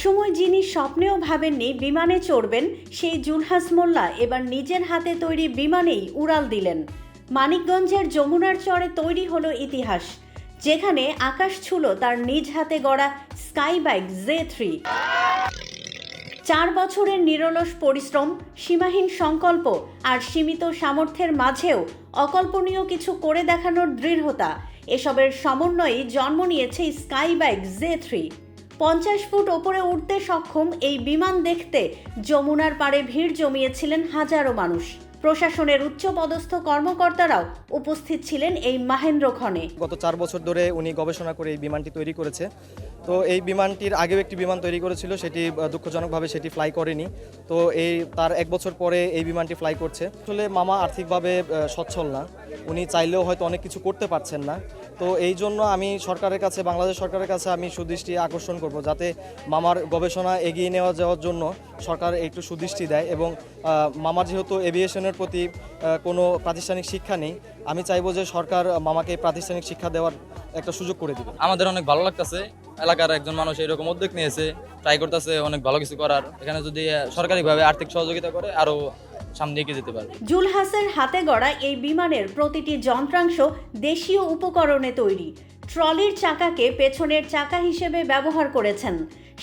একসময় যিনি স্বপ্নেও ভাবেননি বিমানে চড়বেন, সেই জুলহাস মোল্লা এবার নিজের হাতে তৈরি বিমানেই উড়াল দিলেন। মানিকগঞ্জের যমুনার চরে তৈরি হলো ইতিহাস, যেখানে আকাশ ছুল তার নিজ হাতে গড়া স্কাই বাইক জে থ্রি। চার বছরের নিরলস পরিশ্রম, সীমাহীন সংকল্প আর সীমিত সামর্থ্যের মাঝেও অকল্পনীয় কিছু করে দেখানোর দৃঢ়তা, এসবের সমন্বয়ে জন্ম নিয়েছে স্কাই বাইক জে থ্রি। পঞ্চাশ ফুট ওপরে উঠতে সক্ষম এই বিমান দেখতে যমুনার পাড়ে ভিড় জমিয়েছিলেন হাজারো মানুষ। প্রশাসনের উচ্চপদস্থ কর্মকর্তারাও উপস্থিত ছিলেন এই মাহেন্দ্রক্ষণে গত চার বছর ধরে উনি গবেষণা করে এই বিমানটি তৈরি করেছে। তো এই বিমানটির আগেও একটি বিমান তৈরি করেছিল, সেটি দুঃখজনকভাবে সেটি ফ্লাই করেনি। তো এই, তার এক বছর পরে এই বিমানটি ফ্লাই করছে। আসলে মামা আর্থিকভাবে সচ্ছল না। উনি চাইলেও হয়তো অনেক কিছু করতে পারছেন না। তো এই জন্য আমি সরকারের কাছে, বাংলাদেশ সরকারের কাছে আমি সুদৃষ্টি আকর্ষণ করব যাতে মামার গবেষণা এগিয়ে নেওয়া যাওয়ার জন্য সরকার একটু সুদৃষ্টি দেয় এবং মামার যেহেতু এভিয়েশনের প্রতি কোনো প্রাতিষ্ঠানিক শিক্ষা নেই, আমি চাইব যে সরকার মামাকে প্রাতিষ্ঠানিক শিক্ষা দেওয়ার একটা সুযোগ করে দিবে। আমাদের অনেক ভালো লাগতেছে, এলাকার একজন মানুষ এরকম উদ্যোগ নিয়েছে ট্রাই করতেছে অনেক ভালো কিছু করার, এখানে যদি সরকারিভাবে আর্থিক সহযোগিতা করে, আরও সামনে এগিয়ে যেতে পারবে। জুলহাসের হাতে গড়া এই বিমানের প্রতিটি যন্ত্রাংশ দেশীয় উপকরণে তৈরি। ট্রলির চাকাকে পেছনের চাকা হিসেবে ব্যবহার করেছেন।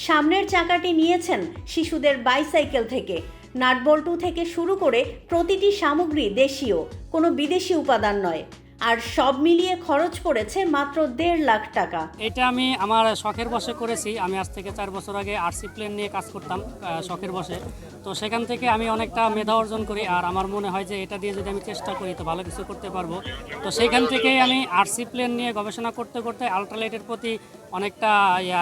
সামনের চাকাটি নিয়েছেন শিশুদের বাইসাইকেল থেকে। নাটবল্টু থেকে শুরু করে প্রতিটি সামগ্রী দেশীয় কোনো বিদেশি উপাদান নয়। আর সব মিলিয়ে খরচ পড়েছে মাত্র দেড় লাখ টাকা। এটা আমি আমার শখের বসে করেছি। আমি আজ থেকে চার বছর আগে আরসি প্লেন নিয়ে কাজ করতাম শখের বসে তো সেখান থেকে আমি অনেকটা মেধা অর্জন করি আর আমার মনে হয় যে এটা দিয়ে যদি আমি চেষ্টা করি তো ভালো কিছু করতে পারব। তো সেইখান থেকেই আমি আরসি প্লেন নিয়ে গবেষণা করতে করতে আল্ট্রালাইটের প্রতি অনেকটা ইয়া,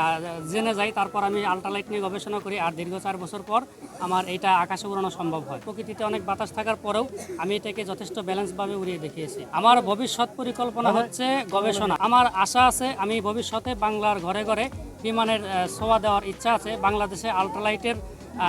জেনে যাই। তারপর আমি আল্ট্রালাইট নিয়ে গবেষণা করি আর দীর্ঘ চার বছর পর আমার এটা আকাশে উড়ানো সম্ভব হয়। প্রকৃতিতে অনেক বাতাস থাকার পরেও আমি এটাকে যথেষ্ট ব্যালেন্সভাবে উড়িয়ে দেখিয়েছি। আমার ভবিষ্যৎ পরিকল্পনা হচ্ছে গবেষণা। আমার আশা আছে আমি ভবিষ্যতে বাংলার ঘরে ঘরে বিমানের ছোঁয়া দেওয়ার ইচ্ছা আছে। বাংলাদেশে আল্ট্রালাইটের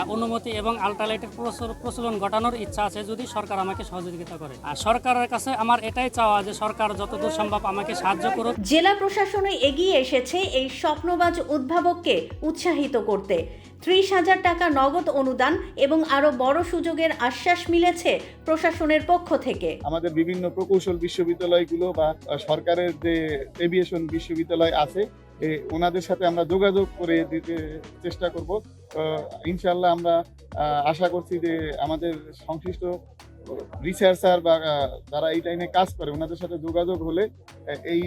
অনুমতি এবং আল্ট্রালাইটের প্রচল- প্রচলন ঘটানোর ইচ্ছা আছে যদি সরকার আমাকে সহযোগিতা করে। আর সরকারের কাছে আমার এটাই চাওয়া যে সরকার যতদূর সম্ভব আমাকে সাহায্য করুক। জেলা প্রশাসনে এগিয়ে এসেছে এই স্বপ্নবাজ উদ্ভাবককে উৎসাহিত করতে। ত্রিশ হাজার টাকা নগদ অনুদান এবং আরও বড় সুযোগের আশ্বাস মিলেছে প্রশাসনের পক্ষ থেকে। আমাদের বিভিন্ন প্রকৌশল বিশ্ববিদ্যালয়গুলো বা সরকারের যে এভিয়েশন বিশ্ববিদ্যালয় আছে ওনাদের সাথে আমরা যোগাযোগ করে দিতে চেষ্টা করব। ইনশাল্লাহ আমরা আশা করছি যে আমাদের সংশ্লিষ্ট রিসার্চার বা যারা এই লাইনে কাজ করে, ওনাদের সাথে যোগাযোগ হলে এই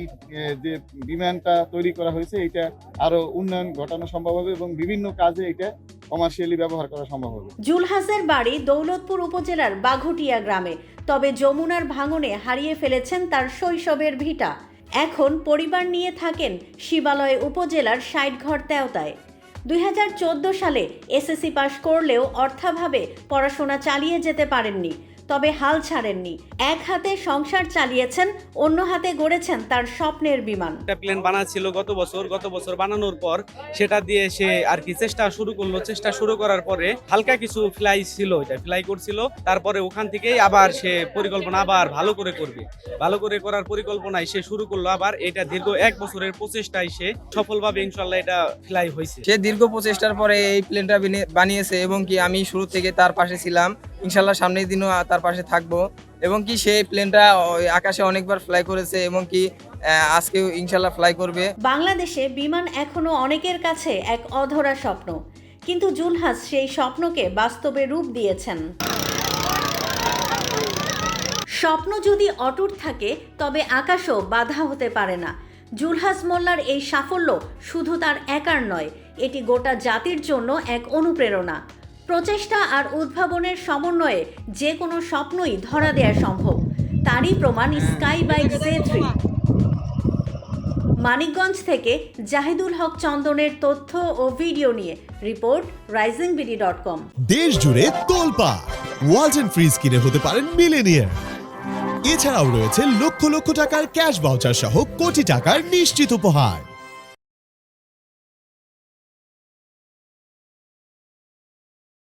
যে বিমানটা তৈরি করা হয়েছে, এটা আরও উন্নয়ন ঘটানো সম্ভব হবে এবং বিভিন্ন কাজে এটা কমার্শিয়ালি ব্যবহার করা সম্ভব হবে। জুলহাসের বাড়ি দৌলতপুর উপজেলার বাঘুটিয়া গ্রামে, তবে যমুনার ভাঙনে হারিয়ে ফেলেছেন তার শৈশবের ভিটা। এখন পরিবার নিয়ে থাকেন শিবালয় উপজেলার ষাটঘর তেওতায় দুই হাজার চোদ্দ সালে এসএসসি পাশ করলেও অর্থাভাবে পড়াশোনা চালিয়ে যেতে পারেননি। তবে হাল ছাড়েননি। এক হাতে সংসার চালিয়েছেন অন্য হাতে গড়েছেন তার স্বপ্নের বিমান। একটা প্লেন বানাচ্ছিল গত বছর গত বছর বানানোর পর সেটা দিয়ে সে আর কি চেষ্টা শুরু করল। চেষ্টা শুরু করার পরে হালকা কিছু ফ্লাই ছিল এটা ফ্লাই করছিল। তারপরে ওখান থেকেই আবার সে পরিকল্পনা আবার ভালো করে করবে। ভালো করে করার পরিকল্পনায় সে শুরু করল আবার। এটা দীর্ঘ এক বছরের প্রচেষ্টায় সে সফলভাবে ইনশাল্লাহ এটা ফ্লাই হয়েছে। সে দীর্ঘ প্রচেষ্টার পরে এই প্লেনটা বিনে- বানিয়েছে এবং কি আমি শুরু থেকে তার পাশে ছিলাম। ইনশাল্লাহ সামনের দিনও তার পাশে থাকব। এবং কি সেই প্লেনটা আকাশে অনেকবার ফ্লাই করেছে এবং কি আহ, আজকেও ইনশাল্লাহ ফ্লাই করবে। বাংলাদেশে বিমান এখনও অনেকের কাছে এক অধরা স্বপ্ন। কিন্তু জুলহাস সেই স্বপ্নকে বাস্তবে রূপ দিয়েছেন। স্বপ্ন যদি অটুট থাকে তবে আকাশও বাধা হতে পারে না। জুলহাস মোল্লার এই সাফল্য শুধু তার একার নয় এটি গোটা জাতির জন্য এক অনুপ্রেরণা। প্রচেষ্টা আর উদ্ভাবনের সমন্বয়ে যে কোনো স্বপ্নই ধরা দেয়া সম্ভব। তারই প্রমাণ sky bike J three Manikganj থেকে জাহিদুল হক চন্দনের তথ্য ও ভিডিও নিয়ে report rising BD dot com. দেশ জুড়ে তোলপা ওয়ালটন ফ্রিজ কিনে হতে পারেন মিলেনিয়ার এছাড়াও রয়েছে লক্ষ লক্ষ টাকার ক্যাশ ভাউচার সহ কোটি টাকার নিশ্চিত উপহার।